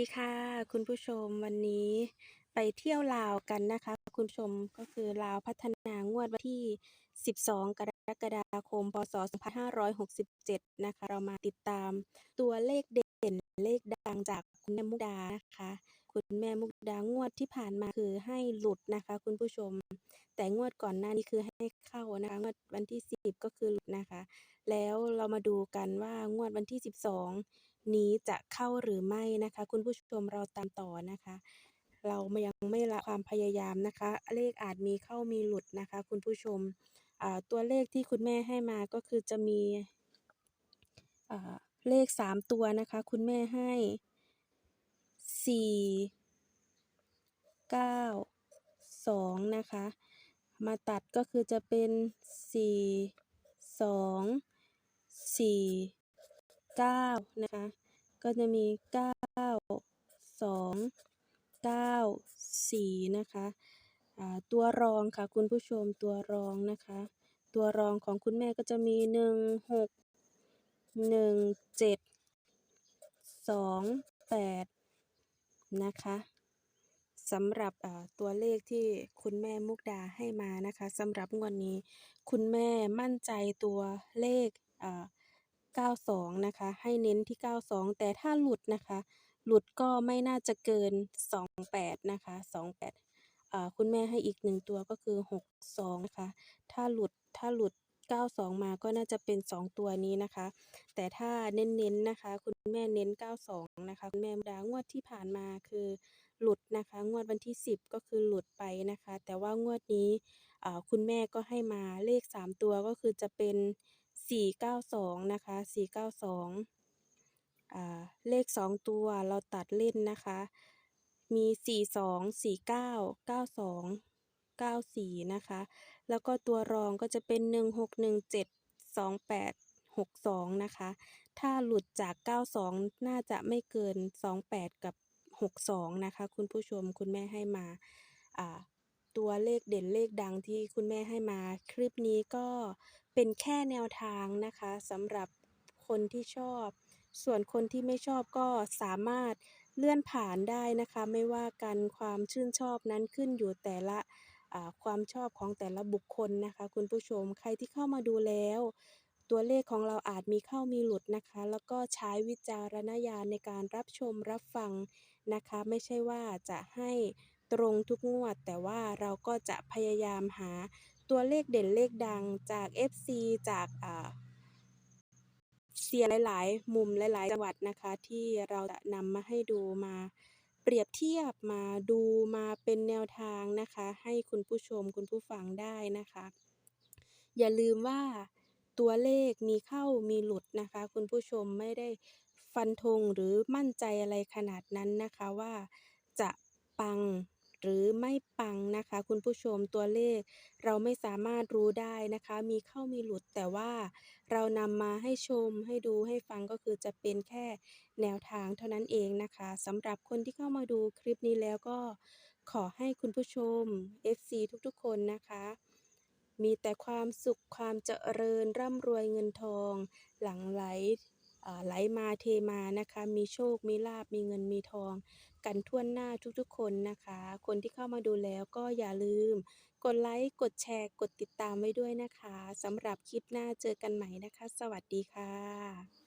ดีค่ะ คุณผู้ชมวันนี้ไปเที่ยวลาวกันนะคะ คุณผู้ชมก็คือลาวพัฒนางวดวันที่ 12 กรกฎาคม พศ 2567 นะคะ เรามาติดตามตัวเลขเด่นเลขดังจากคุณแม่มุกดานะคะ คุณแม่มุกดางวดที่ผ่านมาคือให้หลุดนะคะ คุณผู้ชม แต่งวดก่อนหน้านี้คือให้เข้านะคะงวดวันที่ 10 ก็คือหลุดนะคะ แล้วเรามาดูกันว่างวดวันที่ 12 นี้จะเข้าหรือไม่นะคะ คุณผู้ชมเราตามต่อนะคะ เรายังไม่ละความพยายามนะคะ เลขอาจมีเข้ามีหลุดนะคะ คุณผู้ชมตัวเลขที่คุณแม่ให้มาก็คือจะมีเลข 3 ตัวนะคะ คุณแม่ให้ 4 9 2 นะคะ มาตัดก็คือจะเป็น 4 2 4 9 นะคะ ก็จะมี 9 2 9 4 นะคะอ่าตัวรองค่ะคุณผู้ชมตัวรองนะคะ ตัวรองของคุณแม่ก็จะมี 1 6 1 7 2 8 นะคะสำหรับอ่าตัวเลขที่คุณแม่มุกดาให้มานะคะสำหรับงวดนี้ คุณแม่มั่นใจตัวเลขอ่า 92 นะคะ ให้เน้นที่ 92 แต่ถ้าหลุดนะคะ หลุดก็ไม่น่าจะเกิน 28 นะคะ 28คุณแม่ให้อีกหนึ่งตัวก็คือ 62 นะคะ ถ้าหลุดถ้าหลุด 92 มาก็น่าจะเป็น 2 ตัวนี้นะคะ แต่ถ้าเน้นๆนนะคะ คุณแม่เน้น 92 นะคะ คุณแม่ดางวดที่ผ่านมาคือหลุดนะคะ งวดวันที่ 10 ก็คือหลุดไปนะคะ แต่ว่างวดนี้คุณแม่ก็ให้มาเลข 3 ตัวก็คือจะเป็น สี่เก้าสองนะคะสี่เก้าสองเลขสองตัวเราตัดเล่นนะคะ มีสี่สองสี่เก้าเก้าสองเก้าสี่นะคะ แล้วก็ตัวรองก็จะเป็นหนึ่งหกหนึ่งเจ็ดสองแปดหกสองนะคะ ถ้าหลุดจากเก้าสองน่าจะไม่เกินสองแปดกับหกสองนะคะ คุณผู้ชมคุณแม่ให้มาา ตัวเลขเด่นเลขดังที่คุณแม่ให้มาคลิปนี้ก็เป็นแค่แนวทางนะคะสำหรับคนที่ชอบ ส่วนคนที่ไม่ชอบก็สามารถเลื่อนผ่านได้นะคะ ไม่ว่ากันความชื่นชอบนั้นขึ้นอยู่แต่ละความชอบของแต่ละบุคคลนะคะ คุณผู้ชมใครที่เข้ามาดูแล้ว ตัวเลขของเราอาจมีเข้ามีหลุดนะคะ แล้วก็ใช้วิจารณญาณในการรับชมรับฟังนะคะ ไม่ใช่ว่าจะให้ ตรงทุกงวด แต่ว่าเราก็จะพยายามหาตัวเลขเด่นเลขดังจาก FC จากอ่าเซียหลาย ๆ มุมหลาย ๆ จังหวัดนะคะ ที่เราจะนำมาให้ดูมาเปรียบเทียบมาดูมาเป็นแนวทางนะคะ ให้คุณผู้ชมคุณผู้ฟังได้นะคะ อย่าลืมว่าตัวเลขมีเข้ามีหลุดนะคะ คุณผู้ชมไม่ได้ฟันธงหรือมั่นใจอะไรขนาดนั้นนะคะว่าจะปัง หรือไม่ปังนะคะ คุณผู้ชมตัวเลข เราไม่สามารถรู้ได้นะคะ มีเข้ามีหลุดแต่ว่าเรานำมาให้ชมให้ดูให้ฟังก็คือจะเป็นแค่แนวทางเท่านั้นเองนะคะสำหรับคนที่เข้ามาดูคลิปนี้แล้วก็ขอให้คุณผู้ชม FC ทุกๆ คนนะคะมีแต่ความสุขความเจริญร่ำรวยเงินทอง หลั่งไหล ไหลมาเทมานะคะ มีโชค มีลาบมีเงินมีทอง กันทั่วหน้าทุกๆ คนนะคะ คนที่เข้ามาดูแล้วก็อย่าลืม กดไลค์ กดแชร์ กดติดตามไว้ด้วยนะคะสำหรับคลิปหน้าเจอกันใหม่นะคะ สวัสดีค่ะ